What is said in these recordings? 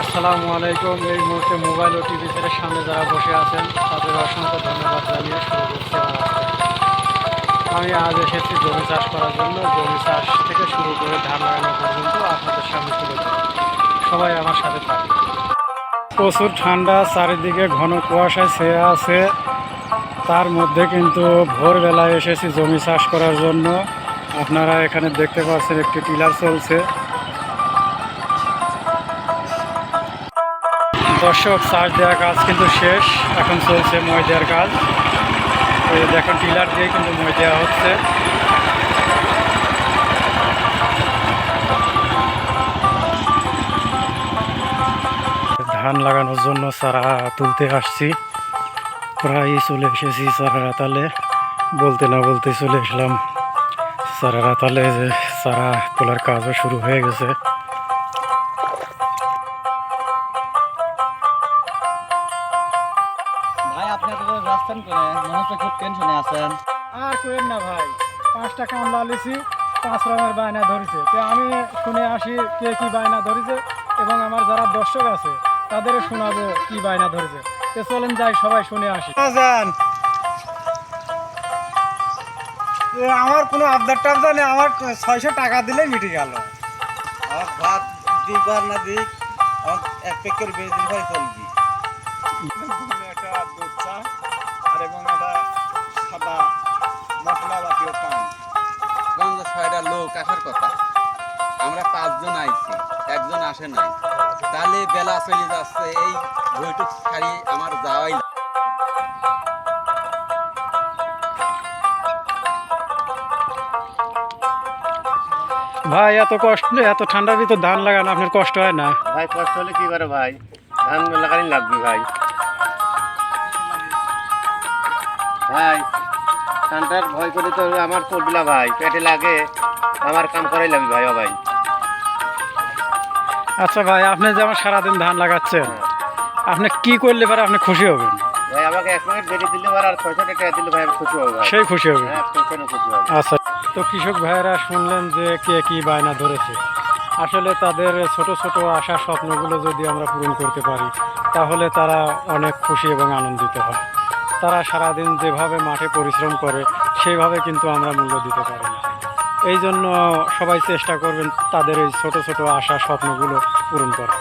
আসসালামু আলাইকুম। এই মুহূর্তে মোবাইল ও টিভি সেটের সামনে যারা বসে আছেন, তাদের অসংখ্য ধন্যবাদ জানিয়ে শুরু করছি আমি আজ এসেছি জমি চাষ করার জন্য। জমি চাষ থেকে শুরু করে ধান লাগানো পর্যন্ত আপনাদের সামনে তুলে। সবাই আমার সাথে থাকে প্রচুর ঠান্ডা, চারিদিকে ঘন কুয়াশায় ছেয়ে আছে। তার মধ্যে কিন্তু ভোরবেলায় এসেছি জমি চাষ করার জন্য। আপনারা এখানে দেখতে পাচ্ছেন একটি টিলার চলছে। দর্শক, চাষ দেওয়ার কাজ কিন্তু শেষ। এখন চলছে মই দেওয়ার কাজ। দেখুন টিলার দিয়ে কিন্তু মই দেওয়া হচ্ছে। ধান লাগানোর জন্য চারা তুলতে আসছি। প্রায় চলে এসেছি চারা রাতালে। বলতে না বলতে চলে এসলাম চারা রাতালে যে চারা তোলার কাজও শুরু হয়ে গেছে। ভাই আপনি তো রাস্তান করে মনে হচ্ছে খুব টেনশনে আছেন। আর করেন না ভাই পাঁচটা কামলা লিছি পাঁচ রঙের বায়না ধরেছে। তো আমি শুনে আসি কে কি বায়না ধরেছে এবং আমার যারা দর্শক আছে তাদেরও শোনাবো কি বায়না ধরেছে। তো চলেন যাই সবাই শুনে আসি। যান। আমার কোনো আবদার টাবদার নেই আমার ছয়শো টাকা দিলেই মিটে গেল। আমার ভাত দিক আর না দিক আমার এক প্যাকেট বেশি ভাই চলবি। একটা দুধ চা আর এবং একটা সাদা মশলা জাতীয় পান গঞ্জ ছয়টা লোক আসার কথা। আমরা পাঁচজন আইছি একজন আসে নাই। তাহলে বেলা চলে যাচ্ছে এই বইটুক ছাড়ি আমার যাওয়াই ভাই এত কষ্ট এত ঠান্ডার ভিতর ধান লাগানো আপনার কষ্ট হয় না? ভাই কষ্ট হলে কি করে ভাই? ধান লাগানি লাগবে ভাই। ভাই ঠান্ডার ভয় করে তো আমার পড়বিলা ভাই পেটে লাগে আমার কাম করাই লাগবে ভাই ভাই। আচ্ছা ভাই আপনি যেমন সারাদিন ধান লাগাচ্ছেন আপনি কি করলে পারে আপনি খুশি হবেন? ভাই আমাকে এক মিনিট বেরিয়ে দিলে আর ছয়শো টাকা দিলে ভাই আমি খুশি হব সেই খুশি হবে হ্যাঁ টেনশনে খুশি হব। আচ্ছা তো কৃষক ভাইয়েরা শুনলেন যে কে কি বায়না ধরেছে। আসলে তাদের ছোট ছোট আশা স্বপ্নগুলো যদি আমরা পূরণ করতে পারি তাহলে তারা অনেক খুশি এবং আনন্দিত হয়। তারা সারাদিন যেভাবে মাঠে পরিশ্রম করে, সেইভাবে কিন্তু আমরা মূল্য দিতে পারি না। এই জন্য সবাই চেষ্টা করবেন তাদের এই ছোট ছোট আশা, স্বপ্নগুলো পূরণ করা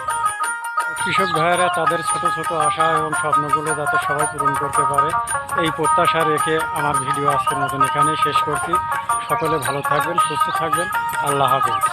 কৃষক ভাইয়েরা, তাদের ছোট ছোট আশা এবং স্বপ্নগুলো যাতে সবাই পূরণ করতে পারে, এই প্রত্যাশা রেখে আমার ভিডিও আজকের মতন এখানেই শেষ করছি। সকলে ভালো থাকবেন, সুস্থ থাকবেন। আল্লাহ হাফেজ।